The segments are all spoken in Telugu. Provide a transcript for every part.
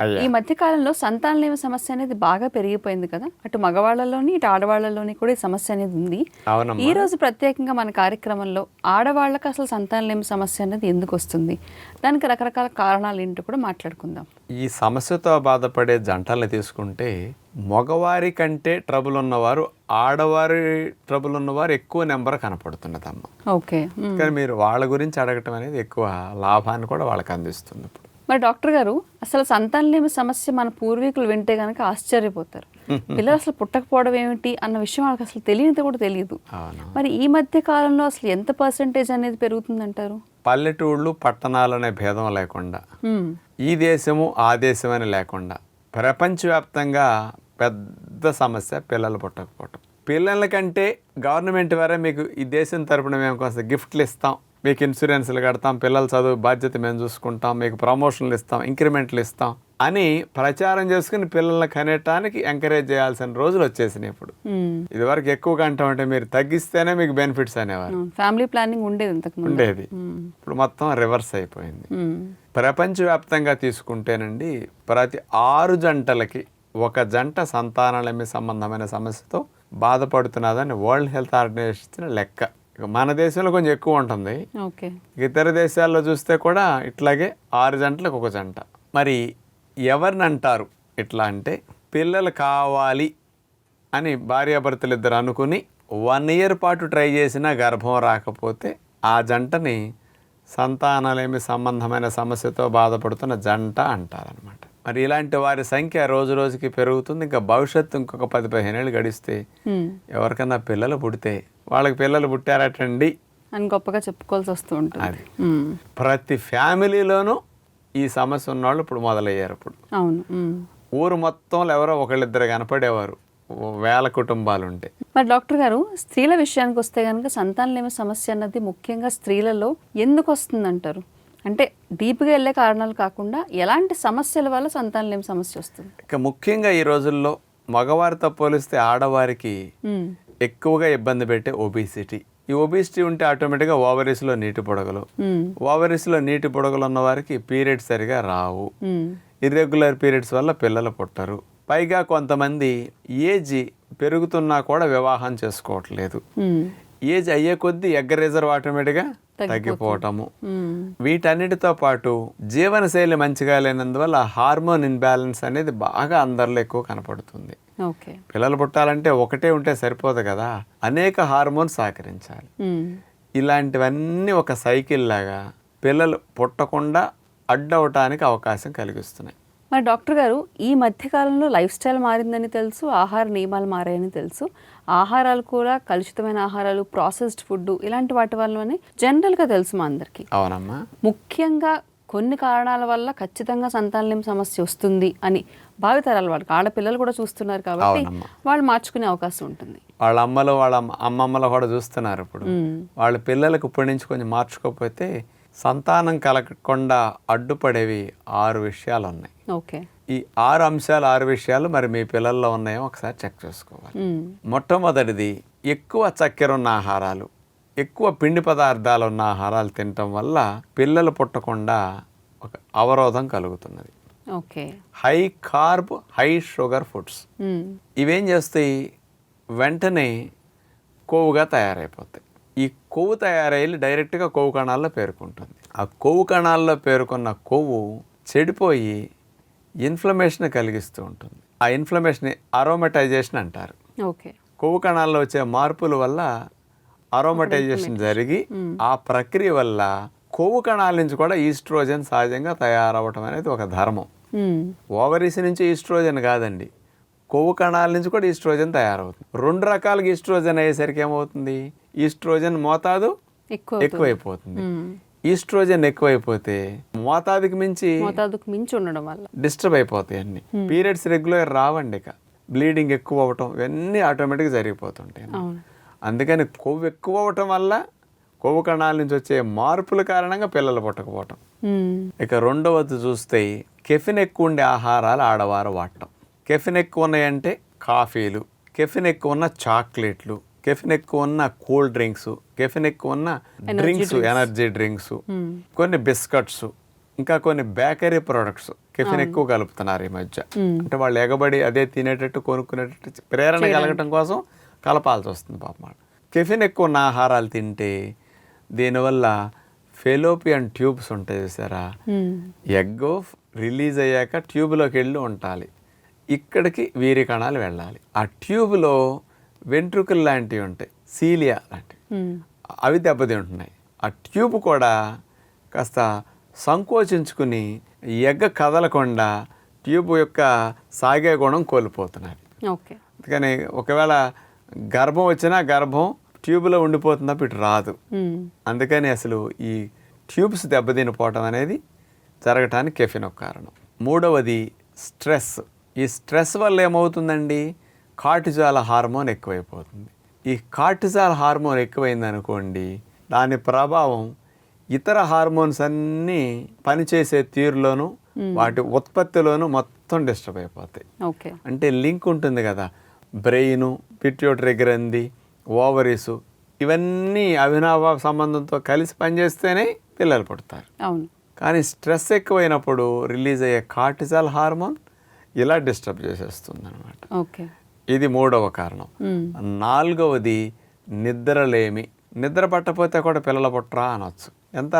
ఈ మధ్య కాలంలో సంతానలేమి సమస్య అనేది బాగా పెరిగిపోయింది కదా. అటు మగవాళ్ళలోని ఇటు ఆడవాళ్ళలోని కూడా ఈ సమస్య అనేది ఉంది. ఈ రోజు ప్రత్యేకంగా మన కార్యక్రమంలో ఆడవాళ్ళకి అసలు సంతానలేమి సమస్య అనేది ఎందుకు వస్తుంది? దానికి రకరకాల కారణాలు ఏంటో కూడా మాట్లాడుకుందాం. ఈ సమస్యతో బాధపడే జంటల్ని తీసుకుంటే మగవారి కంటే ట్రబుల్ ఉన్నవారు ఆడవారి ట్రబుల్ ఉన్నవారు ఎక్కువ నెంబర్ కనపడుతున్నదమ్మ. ఓకే. కానీ మీరు వాళ్ళ గురించి అడగటం అనేది ఎక్కువ లాభాన్ని కూడా వాళ్ళకి అందిస్తుంది ఇప్పుడు. మరి డాక్టర్ గారు అసలు సంతానలేమి సమస్య మన పూర్వీకులు వింటే కనుక ఆశ్చర్యపోతారు. పిల్లలు అసలు పుట్టకపోవడం ఏమిటి అన్న విషయం వాళ్ళకి అసలు తెలియదు కూడా తెలియదు. మరి ఈ మధ్య కాలంలో అసలు ఎంత పర్సంటేజ్ అనేది పెరుగుతుందంటారు? పల్లెటూళ్ళు పట్టణాలు అనే భేదం లేకుండా. ఈ దేశము ఆ దేశం అని లేకుండా ప్రపంచవ్యాప్తంగా పెద్ద సమస్య పిల్లలు పుట్టకపోవటం. పిల్లల కంటే గవర్నమెంట్ వారే మీకు ఈ దేశం తరపున మేము కొంత గిఫ్ట్లు ఇస్తాం. మీకు ఇన్సూరెన్స్లు కడతాం పిల్లల చదువు బాధ్యత మేము చూసుకుంటాం మీకు ప్రమోషన్లు ఇస్తాం ఇంక్రిమెంట్లు ఇస్తాం అని ప్రచారం చేసుకుని పిల్లల్ని కనేటానికి ఎంకరేజ్ చేయాల్సిన రోజులు వచ్చేసినాయి ఇప్పుడు మ్మ్. ఇదివరకు ఎక్కువగా అంటామంటే మీరు తగ్గిస్తేనే మీకు బెనిఫిట్స్ అనేవారు. ఫ్యామిలీ ప్లానింగ్ ఉండేది ఉండేది. ఇప్పుడు మొత్తం రివర్స్ అయిపోయింది. ప్రపంచవ్యాప్తంగా తీసుకుంటేనండి ప్రతి ఆరు జంటలకి ఒక జంట సంతానలేమి సంబంధమైన సమస్యతో బాధపడుతున్నదని వరల్డ్ హెల్త్ ఆర్గనైజేషన్ ఇచ్చిన లెక్క ఇక మన దేశంలో కొంచెం ఎక్కువ ఉంటుంది. ఇతర దేశాల్లో చూస్తే కూడా ఇట్లాగే ఆరు జంటలకు ఒక జంట. మరి ఎవరిని అంటారు? ఇట్లా అంటే పిల్లలు కావాలి అని భార్యాభర్తలు ఇద్దరు అనుకుని వన్ ఇయర్ పాటు ట్రై చేసినా గర్భం రాకపోతే ఆ జంటని సంతానలేమి సంబంధమైన సమస్యతో బాధపడుతున్న జంట అంటారనమాట మరి ఇలాంటి వారి సంఖ్య రోజు రోజుకి పెరుగుతుంది. ఇంకా భవిష్యత్తు ఇంకొక పది పదిహేను ఏళ్ళు గడిస్తే. ఎవరికన్నా పిల్లలు పుడితే వాళ్ళకి పిల్లలు పుట్టారటండి. అని గొప్పగా చెప్పుకోవాల్సి వస్తూ ఉంటుంది. అది. ప్రతి ఫ్యామిలీలోనూ ఈ సమస్య ఉన్నవాళ్ళు ఇప్పుడు మొదలయ్యారు ఇప్పుడు. అవును. ఊరు మొత్తంలో ఎవరో ఒకళ్ళిద్దరు కనపడేవారు. వేల కుటుంబాలు ఉంటే మరి డాక్టర్ గారు స్త్రీల విషయానికి వస్తే కనుక సంతానలేమి సమస్య అన్నది ముఖ్యంగా స్త్రీలలో ఎందుకు వస్తుందంటారు? అంటే డీప్గా వెళ్ళే కారణాలు కాకుండా ఎలాంటి సమస్యల వల్ల సంతానలేమి సమస్య వస్తుంది ఇక ముఖ్యంగా ఈ రోజుల్లో మగవారితో పోలిస్తే ఆడవారికి. ఎక్కువగా ఇబ్బంది పెట్టే ఒబిసిటీ ఈ ఒబిసిటీ ఉంటే ఆటోమేటిక్గా ఓవరీస్లో నీటి పొడగలు. ఓవరీస్లో నీటి పొడగలు ఉన్న వారికి పీరియడ్స్ సరిగా రావు. ఇర్రెగ్యులర్ పీరియడ్స్ వల్ల పిల్లలు పుట్టరు పైగా కొంతమంది ఏజ్ పెరుగుతున్నా కూడా వివాహం చేసుకోవట్లేదు. ఏజ్ అయ్యే కొద్దీ ఎగ్గ రిజర్వ్ ఆటోమేటిక్గా తగ్గిపోవటము. వీటన్నిటితో పాటు జీవనశైలి మంచిగా లేనందువల్ల హార్మోన్ ఇన్బ్యాలెన్స్ అనేది బాగా అందరిలో ఎక్కువ కనపడుతుంది. పిల్లలు పుట్టాలంటే ఒకటే ఉంటే సరిపోదు కదా. అనేక హార్మోన్స్ సహకరించాలి. ఇలాంటివన్నీ ఒక సైకిల్ లాగా పిల్లలు పుట్టకుండా అడ్డవటానికి అవకాశం కలిగిస్తున్నాయి. మరి డాక్టర్ గారు ఈ మధ్య కాలంలో లైఫ్ స్టైల్ మారిందని తెలుసు ఆహార నియమాలు మారాయని తెలుసు. ఆహారాలు కూడా కలుషితమైన ఆహారాలు ప్రాసెస్డ్ ఫుడ్ ఇలాంటి వాటి వల్లనే జనరల్గా తెలుసు మా అందరికీ. అవునమ్మా. ముఖ్యంగా కొన్ని కారణాల వల్ల ఖచ్చితంగా సంతానలేమి సమస్య వస్తుంది అని భావితరాల వాళ్ళకి ఆడపిల్లలు కూడా చూస్తున్నారు కాబట్టి. వాళ్ళు మార్చుకునే అవకాశం ఉంటుంది. వాళ్ళ అమ్మలు వాళ్ళ అమ్మ- అమ్మమ్మలు కూడా చూస్తున్నారు ఇప్పుడు. వాళ్ళ పిల్లలకు ఇప్పటి నుంచి కొంచెం మార్చుకోకపోతే సంతానం కలగకుండా అడ్డుపడేవి ఆరు విషయాలు ఉన్నాయి ఓకే. ఈ ఆరు అంశాలు ఆరు విషయాలు మరి మీ పిల్లల్లో ఉన్నాయో ఒకసారి చెక్ చేసుకోవాలి. మొట్టమొదటిది ఎక్కువ చక్కెర ఉన్న ఆహారాలు ఎక్కువ పిండి పదార్థాలు ఉన్న ఆహారాలు తినటం వల్ల పిల్లలు పుట్టకుండా ఒక అవరోధం కలుగుతున్నది. Okay. High carb high sugar foods. ఇవేం చేస్తాయి? వెంటనే కొవ్వుగా తయారైపోతాయి. ఈ కొవ్వు తయారయ్యి డైరెక్ట్గా కొవ్వు కణాల్లో పేరుకుంటుంది. ఆ కొవ్వు కణాల్లో పేరుకున్న కొవ్వు చెడిపోయి ఇన్ఫ్లమేషన్ కలిగిస్తూ ఉంటుంది. ఆ ఇన్ఫ్లమేషన్ అరోమటైజేషన్ అంటారు. ఓకే. కొవ్వు కణాల్లో వచ్చే మార్పుల వల్ల అరోమటైజేషన్ జరిగి ఆ ప్రక్రియ వల్ల కొవ్వు కణాల నుంచి కూడా ఈస్ట్రోజన్ సహజంగా తయారవటం అనేది ఒక ధర్మం. ఓవరీస్ నుంచి ఈస్ట్రోజన్ కాదండి. కొవ్వు కణాల నుంచి కూడా ఈస్ట్రోజన్ తయారవుతుంది. రెండు రకాలుగా ఈస్ట్రోజన్ అయ్యేసరికి ఏమవుతుంది? ఈస్ట్రోజన్ మోతాదు ఎక్కువ ఎక్కువైపోతుంది. ఈస్ట్రోజన్ ఎక్కువైపోతే మోతాదుకి మించి మోతాదుకు మించి ఉండడం వల్ల. డిస్టర్బ్ అయిపోతాయి అన్ని. పీరియడ్స్ రెగ్యులర్ రావండి ఇక. బ్లీడింగ్ ఎక్కువ అవ్వటం ఇవన్నీ ఆటోమేటిక్గా జరిగిపోతుంటాయి అందుకని కొవ్వు ఎక్కువ అవ్వటం వల్ల కొవ్వు కణాల నుంచి వచ్చే మార్పుల కారణంగా పిల్లలు పుట్టకపోవటం. ఇక రెండవది చూస్తే కెఫిన్ ఎక్కువ ఉండే ఆహారాలు ఆడవారు వాడటం. కెఫిన్ ఎక్కువ ఉన్నాయంటే కాఫీలు కెఫిన్ ఎక్కువ ఉన్న చాక్లెట్లు కెఫిన్ ఎక్కువ ఉన్న కూల్ డ్రింక్స్ కెఫిన్ ఎక్కువ ఉన్న డ్రింక్స్ ఎనర్జీ డ్రింక్స్ కొన్ని బిస్కట్స్ ఇంకా కొన్ని బేకరీ ప్రొడక్ట్స్ కెఫిన్ ఎక్కువ కలుపుతున్నారు ఈ మధ్య. అంటే వాళ్ళు ఎగబడి అదే తినేటట్టు కొనుక్కునేటట్టు ప్రేరణ కలగటం కోసం కలపాల్సి వస్తుంది పాపం కెఫిన్ ఎక్కువ ఉన్న ఆహారాలు తింటే దీనివల్ల ఫెలోపియన్ ట్యూబ్స్ ఉంటాయి చూసారా? ఎగ్ రిలీజ్ అయ్యాక ట్యూబ్లోకి వెళ్ళి ఉండాలి. ఇక్కడికి వీరి కణాలు వెళ్ళాలి. ఆ ట్యూబ్లో వెంట్రుకలు లాంటివి ఉంటాయి. సీలియా లాంటివి. అవి దెబ్బతింటున్నాయి. ఆ ట్యూబ్ కూడా కాస్త సంకోచించుకుని ఎగ్గ కదలకుండా ట్యూబ్ యొక్క సాగే గుణం కోల్పోతున్నది ఓకే. అందుకని ఒకవేళ గర్భం వచ్చినా గర్భం ట్యూబ్లో ఉండిపోతుంది తప్ప ఇటు రాదు. అందుకని అసలు ఈ ట్యూబ్స్ దెబ్బతినిపోవటం అనేది జరగటానికి కెఫిన్ ఒక కారణం. మూడవది స్ట్రెస్. ఈ స్ట్రెస్ వల్ల ఏమవుతుందండి? కార్టిజాల హార్మోన్ ఎక్కువైపోతుంది. ఈ కార్టిజాల్ హార్మోన్ ఎక్కువైంది అనుకోండి దాని ప్రభావం ఇతర హార్మోన్స్ అన్నీ పనిచేసే తీరులోను వాటి ఉత్పత్తిలోను మొత్తం డిస్టర్బ్ అయిపోతాయి. ఓకే. అంటే లింక్ ఉంటుంది కదా బ్రెయిన్ పిట్యూటరీ గ్రంథి ఓవరీసు ఇవన్నీ అవినాభావ సంబంధంతో కలిసి పనిచేస్తేనే పిల్లలు పుడతారు. అవును. కానీ స్ట్రెస్ ఎక్కువైనప్పుడు రిలీజ్ అయ్యే కార్టిజాల్ హార్మోన్ ఇలా డిస్టర్బ్ చేసేస్తుంది అనమాట ఓకే. ఇది మూడవ కారణం. నాలుగవది నిద్రలేమి. నిద్ర పట్టపోతే కూడా పిల్లల పుట్టరా అనొచ్చు. ఎంత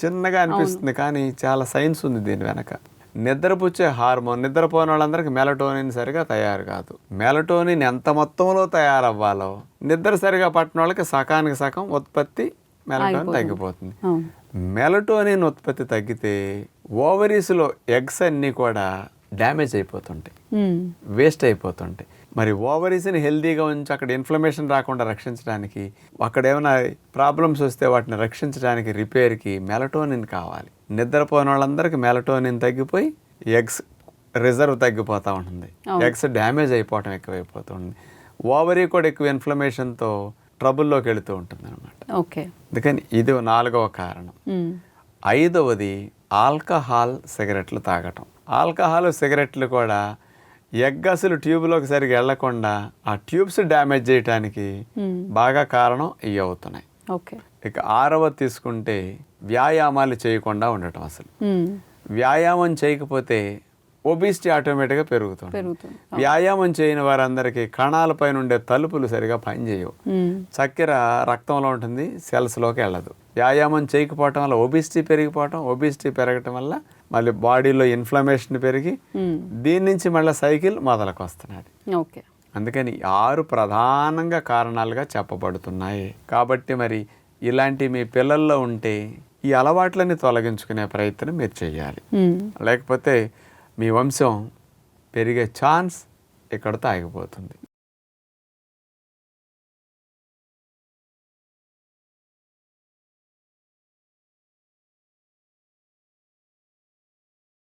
చిన్నగా అనిపిస్తుంది కానీ చాలా సైన్స్ ఉంది దీని వెనక. నిద్రపుచ్చే హార్మోన్ నిద్రపోయిన వాళ్ళందరికీ మెలటోనిన్ సరిగా తయారు కాదు. మెలటోనిన్ ఎంత మొత్తంలో తయారవ్వాలో నిద్ర సరిగా పట్టిన వాళ్ళకి సకానికి సగం ఉత్పత్తి మెలటోనిన్ తగ్గిపోతుంది. మెలటోనిన్ ఉత్పత్తి తగ్గితే ఓవరీస్లో ఎగ్స్ అన్నీ కూడా డ్యామేజ్ అయిపోతుంటాయి. వేస్ట్ అయిపోతుంటాయి. మరి ఓవరీస్ని హెల్తీగా ఉంచి అక్కడ ఇన్ఫ్లమేషన్ రాకుండా రక్షించడానికి అక్కడ ఏమైనా ప్రాబ్లమ్స్ వస్తే వాటిని రక్షించడానికి రిపేర్కి మెలటోనిన్ కావాలి. నిద్రపోయిన వాళ్ళందరికీ మెలటోనిన్ తగ్గిపోయి ఎగ్స్ రిజర్వ్ తగ్గిపోతూ ఉంటుంది. ఎగ్స్ డ్యామేజ్ అయిపోవటం ఎక్కువైపోతుంది ఓవరీ కూడా ఎక్కువ ఇన్ఫ్లమేషన్తో ట్రబుల్లోకి వెళుతూ ఉంటుంది అనమాట ఓకే. అందుకని ఇది నాలుగవ కారణం. ఐదవది ఆల్కహాల్ సిగరెట్లు తాగటం. ఆల్కహాల్ సిగరెట్లు కూడా ఎగ్ అసలు ట్యూబ్లోకి సరిగా వెళ్ళకుండా ఆ ట్యూబ్స్ డ్యామేజ్ చేయడానికి. బాగా కారణం ఇవి అవుతున్నాయి. ఓకే. ఇక ఆరవ తీసుకుంటే వ్యాయామాలు చేయకుండా ఉండటం అసలు. వ్యాయామం చేయకపోతే ఒబిసిటీ ఆటోమేటిక్గా పెరుగుతుంది. వ్యాయామం చేయని వారందరికీ కణాలపైన ఉండే తలుపులు సరిగా పనిచేయవు. చక్కెర రక్తంలో ఉంటుంది సెల్స్లోకి వెళ్ళదు. వ్యాయామం చేయకపోవటం వల్ల ఒబిసిటీ పెరిగిపోవటం ఒబిసిటీ పెరగటం వల్ల మళ్ళీ బాడీలో ఇన్ఫ్లమేషన్ పెరిగి మ్మ్. దీని నుంచి మళ్ళీ సైకిల్ మొదలకు వస్తున్నది ఓకే. అందుకని ఆరు ప్రధానంగా కారణాలుగా చెప్పబడుతున్నాయి. కాబట్టి మరి ఇలాంటి మీ పిల్లల్లో ఉంటే ఈ అలవాట్లని తొలగించుకునే ప్రయత్నం మీరు చేయాలి. మ్మ్. లేకపోతే మీ వంశం పెరిగే ఛాన్స్ ఇక్కడితో ఆగిపోతుంది.